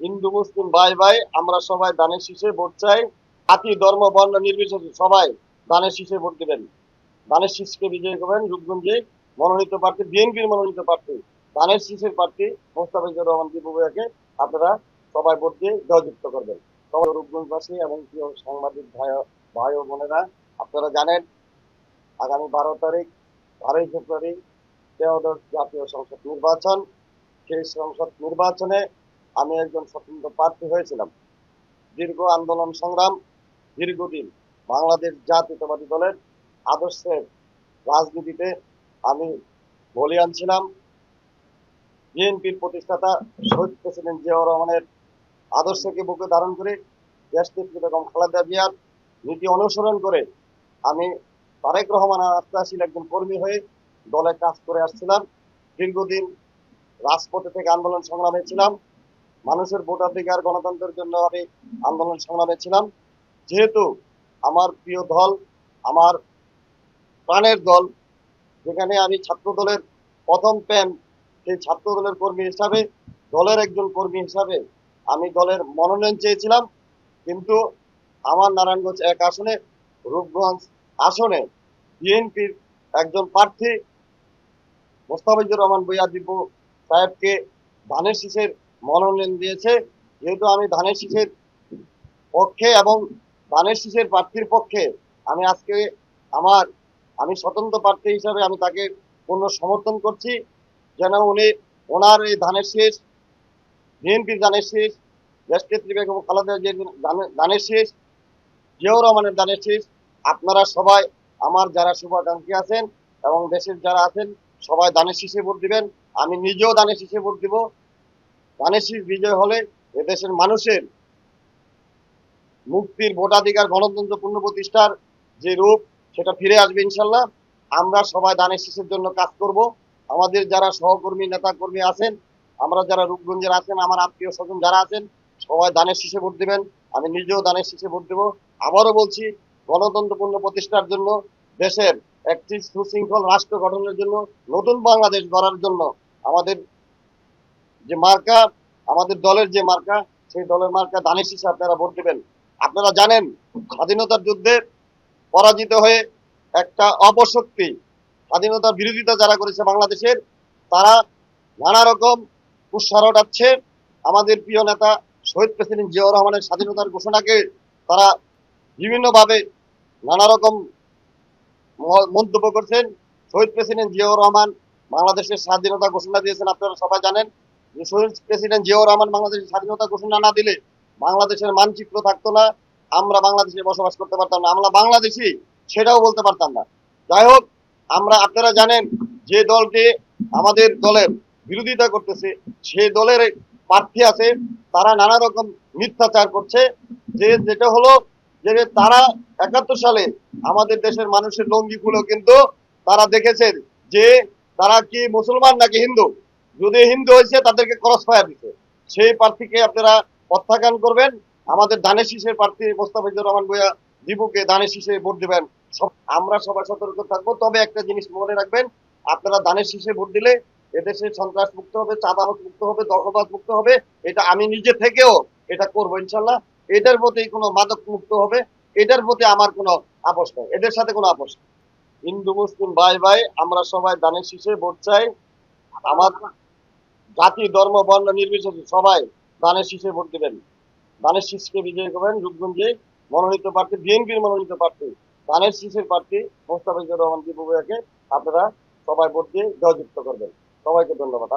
হিন্দু, মুসলিম, ভাই ভাই, আমরা সবাই দানের শীষে ভোট চাই। জাতি, ধর্ম, বর্ণ নির্বিশেষে সবাই দানের শীষে ভোট দিবেন। দানের শীষকে বিজয় করবেন রূপগঞ্জে মনোনীত প্রার্থী, বিএনপির মনোনীত প্রার্থী, দানের শীষের প্রার্থী মোস্তাফিজুর রহমান দীপুভাইয়াকে আপনারা সবাই ভোট দিয়ে জয়যুক্ত করবেন। সবাই রূপগঞ্জবাসী এবং প্রিয় সাংবাদিক ভাই ভাই ও বোনেরা, আপনারা জানেন, আগামী বারো তারিখ, বারোই ফেব্রুয়ারি, ত্রয়োদশ জাতীয় সংসদ নির্বাচন। সেই সংসদ নির্বাচনে আমি একজন স্বতন্ত্র প্রার্থী হয়েছিলাম। দীর্ঘ আন্দোলন সংগ্রাম, দীর্ঘদিন বাংলাদেশ জাতীয়তাবাদী দলের আদর্শের রাজনীতিতে আমি বলিয়ান ছিলাম বিএনপির প্রতিষ্ঠাতা শহীদ প্রেসিডেন্ট জিয়াউর রহমানের আদর্শকে বুকে ধারণ করে দেশনেত্রী বেগম খালেদা জিয়ার নীতি অনুসরণ করে আমি তারেক রহমান আস্তাশীল একজন কর্মী হয়ে দলে কাজ করে আসছিলাম। দীর্ঘদিন রাজপথে থেকে আন্দোলন সংগ্রামে ছিলাম। মানুষের ভোটাধিকার গণতন্ত্রের জন্য আমি আন্দোলন সংগ্রামে ছিলাম। যেহেতু আমার প্রিয় দল, আমার প্রাণের দল, যেখানে আমি ছাত্র দলের প্রথম প্যান, সেই ছাত্র দলের কর্মী হিসাবে, দলের একজন কর্মী হিসাবে আমি দলের মনোনয়ন চেয়েছিলাম। কিন্তু আমার নারায়ণগঞ্জ এক আসনে, রূপগঞ্জ আসনে বিএনপির একজন প্রার্থী মোস্তাফিজুর রহমান বইয়া দিব্য সাহেবকে ধানের শীষের মনোনয়ন দিয়েছে। যেহেতু আমি ধানের শীষের পক্ষে এবং ধানের শীষের প্রার্থীর পক্ষে আমি আজকে আমার, আমি স্বতন্ত্র প্রার্থী হিসাবে আমি তাকে পূর্ণ সমর্থন করছি। যেন উনি ওনার এই ধানের শীষ, বিএনপির ধানের শীষ দেশনেত্রী বেগম খালেদা ধানের- ধানের শীষ, জিয়াউর রহমানের ধানের শেষ, আপনারা সবাই, আমার যারা শুভাকাঙ্ক্ষী আছেন এবং দেশের যারা আছেন, সবাই দানের শীষে ভোট দিবেন। আমি নিজেও দানের শীষে ভোট দিব। শীষ বিজয় হলে এদেশের মানুষের মুক্তির ভোটাধিকার গণতন্ত্র পূর্ণ প্রতিষ্ঠার যে রূপ, সেটা ফিরে আসবে ইনশাল্লাহ। আমরা সবাই দানের শীষের জন্য কাজ করব। আমাদের যারা সহকর্মী নেতা কর্মী আছেন, আমরা যারা রূপগঞ্জের আছেন, আমার আত্মীয় স্বজন যারা আছেন, সবাই দানের শীষে ভোট দিবেন। আমি নিজেও দানের শীষে ভোট দেব। আবারও বলছি গণতন্ত্রপূর্ণ প্রতিষ্ঠার জন্য, দেশের একটি সুশৃঙ্খল রাষ্ট্র গঠনের জন্য, নতুন বাংলাদেশ গড়ার জন্য আমাদের যে মার্কা, আমাদের দলের যে মার্কা, সেই দলের মার্কা দানের শীষে আপনারা ভোট দেবেন। আপনারা জানেন, স্বাধীনতার যুদ্ধে পরাজিত হয়ে একটা অপশক্তি, স্বাধীনতার বিরোধিতা যারা করেছে বাংলাদেশের, তারা নানা রকম উঠাচ্ছে আমাদের প্রিয় নেতা শহীদ প্রেসিডেন্ট জিয়াউর রহমানের স্বাধীনতার ঘোষণাকে তারা বিভিন্নভাবে নানা রকম মন্তব্য করছেন। শহীদ প্রেসিডেন্ট জিয়াউর রহমান বাংলাদেশের স্বাধীনতা ঘোষণা দিয়েছেন, আপনারা সবাই জানেন। প্রেসিডেন্ট জিয়াউর রহমান বাংলাদেশের স্বাধীনতা ঘোষণা না দিলে বাংলাদেশের মানচিত্র থাকতো না, আমরা বাংলাদেশে বসবাস করতে পারতাম না, আমরা বাংলাদেশি সেটাও বলতে পারতাম না। যাই হোক, আমরা আপনারা জানেন যে দলটি আমাদের দলের বিরোধিতা করতেছে, সেই দলের প্রার্থী আছে, তারা নানা রকম মিথ্যাচার করছে, যে যেটা হলো যে তারা একাত্তর সালে আমাদের দেশের মানুষের লঙ্গি কিন্তু তারা দেখেছে যে তারা কি মুসলমান নাকি হিন্দু? যদি হিন্দু হয়েছে, তাদেরকে ক্রস ফায়ার দিতে। সেই প্রার্থীকে আপনারা প্রত্যাখ্যান করবেন। আমাদের দানের শীষের প্রার্থী মোস্তাফিজুর রহমান বইয়া দীপুকে দানের শীষে ভোট দিবেন। আমরা সবাই সতর্ক থাকব। তবে একটা জিনিস মনে রাখবেন, আপনারা দানের শীষে ভোট দিলে এদেশে সন্ত্রাস মুক্ত হবে, চাঁদাবাজ মুক্ত হবে, দখলবাজ মুক্ত হবে। এটা আমি নিজে থেকেও এটা করব ইনশাল্লাহ। এটার প্রতি কোনো মাদক মুক্ত হবে এটার প্রতি আমার কোনো আপোষ নেই। এদের সাথে কোনো আপোষ। হিন্দু, মুসলিম ভাই ভাই আমরা সবাই দানের শীষে ভোট চাই। আমার জাতি, ধর্ম, বর্ণ নির্বিশেষে সবাই দানের শীষে ভোট দেবেন। দানের শীষকে বিজয় করবেন রূপগঞ্জে মনোনীত প্রার্থী, বিএনপির মনোনীত প্রার্থী, দানের শীষের প্রার্থী মোস্তাফিজুর রহমান দীপুভাইয়াকে আপনারা সবাই ভোট দিয়ে জয়যুক্ত করবেন। সবাইকে ধন্যবাদ।